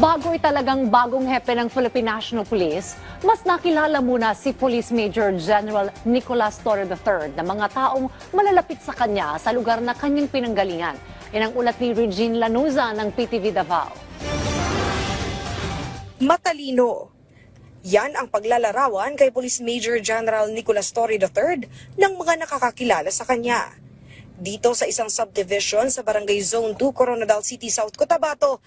Bago talagang bagong hepe ng Philippine National Police, mas nakilala muna si Police Major General Nicolas Torre III na mga taong malalapit sa kanya sa lugar na kanyang pinanggalingan. Yan ang ulat ni Regine Lanuza ng PTV Davao. matalino. Yan ang paglalarawan kay Police Major General Nicolas Torre III ng mga nakakakilala sa kanya. Dito sa isang subdivision sa Barangay Zone 2, Coronadal City, South Cotabato,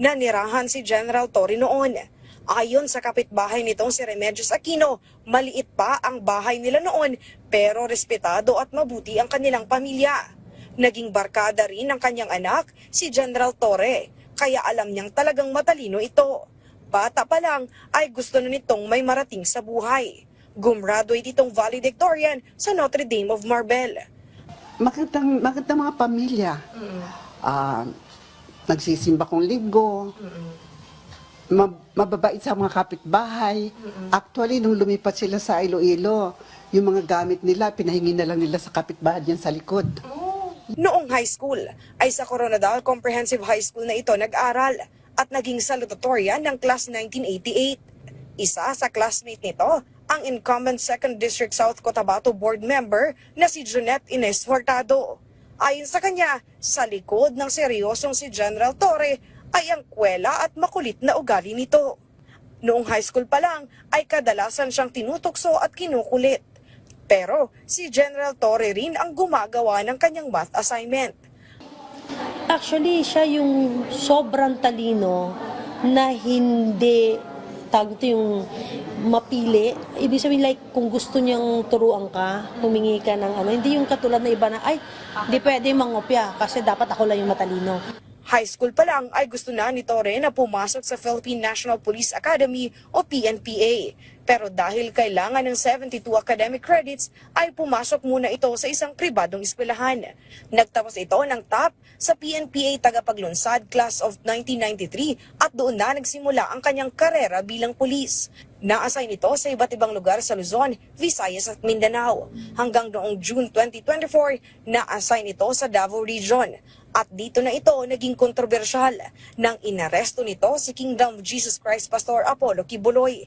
nanirahan si General Torre noon. Ayon sa kapitbahay nitong si Remedios Aquino, maliit pa ang bahay nila noon pero respetado at mabuti ang kanilang pamilya. Naging barkada rin ng kanyang anak, si General Torre, kaya alam niyang talagang matalino ito. Bata pa lang ay gusto na nitong may marating sa buhay. Gumraduate itong valedictorian sa Notre Dame of Marbel. magandang, magandang mga pamilya. Ah, nagsisimba kong linggo. Ma- mababait sa mga kapitbahay. Actually, nung lumipat sila sa Iloilo, yung mga gamit nila, pinahingi na lang nila sa kapitbahay dyan sa likod. Noong high school ay sa Coronadal Comprehensive High School na ito nag-aral at naging salutatorian ng Class 1988. Isa sa classmate nito, ang incumbent 2nd District South Cotabato Board member na si Junette Ines Hurtado. Ayon sa kanya, sa likod ng seryosong si General Torre ay ang kwela at makulit na ugali nito. Noong high school pa lang ay kadalasan siyang tinutokso at kinukulit. Pero si General Torre rin ang gumagawa ng kanyang math assignment. Actually, siya yung sobrang talino na hindi tawag ito yung mapili. Ibig sabihin like kung gusto niyang turuan ka, humingi ka ng ano, hindi yung katulad na iba na, ay, hindi pwede mangopya kasi dapat ako lang yung matalino. High school pa lang ay gusto na ni Torre na pumasok sa Philippine National Police Academy o PNPA. Pero dahil kailangan ng 72 academic credits, ay pumasok muna ito sa isang pribadong eskwelahan. Nagtapos ito ng top sa PNPA Tagapaglunsad Class of 1993 at doon na nagsimula ang kanyang karera bilang pulis. Na-assign ito sa iba't ibang lugar sa Luzon, Visayas at Mindanao. Hanggang noong June 2024, na-assign ito sa Davao Region. At dito na ito naging kontrobersyal nang inaresto nito si Kingdom of Jesus Christ Pastor Apollo Kibuloy.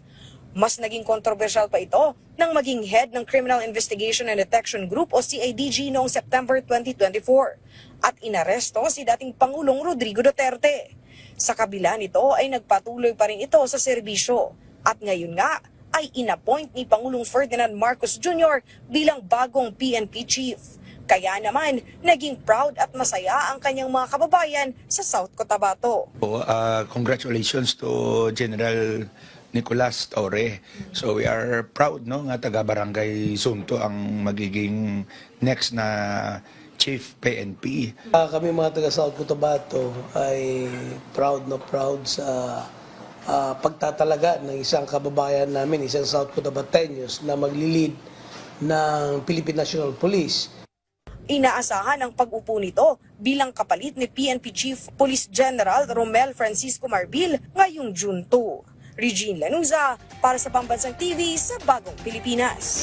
Mas naging kontrobersyal pa ito nang maging head ng Criminal Investigation and Detection Group o CIDG noong September 2024 at inaresto si dating Pangulong Rodrigo Duterte. Sa kabila nito ay nagpatuloy pa rin ito sa serbisyo at ngayon nga ay inappoint ni Pangulong Ferdinand Marcos Jr. bilang bagong PNP chief. Kaya naman, naging proud at masaya ang kanyang mga kababayan sa South Cotabato. Uh, congratulations to General Nicolas Torre. So we are proud no nga taga Barangay Sunto ang magiging next na Chief PNP. Ah, kami mga taga South Cotabato ay proud na proud sa ah, pagtatalaga ng isang kababayan namin, isang South Cotabateños na maglilid ng Philippine National Police. Inaasahan ang pag-upo nito bilang kapalit ni PNP Chief Police General Romel Francisco Marbil ngayong June 2. Regine Lanuza para sa Pambansang TV sa Bagong Pilipinas.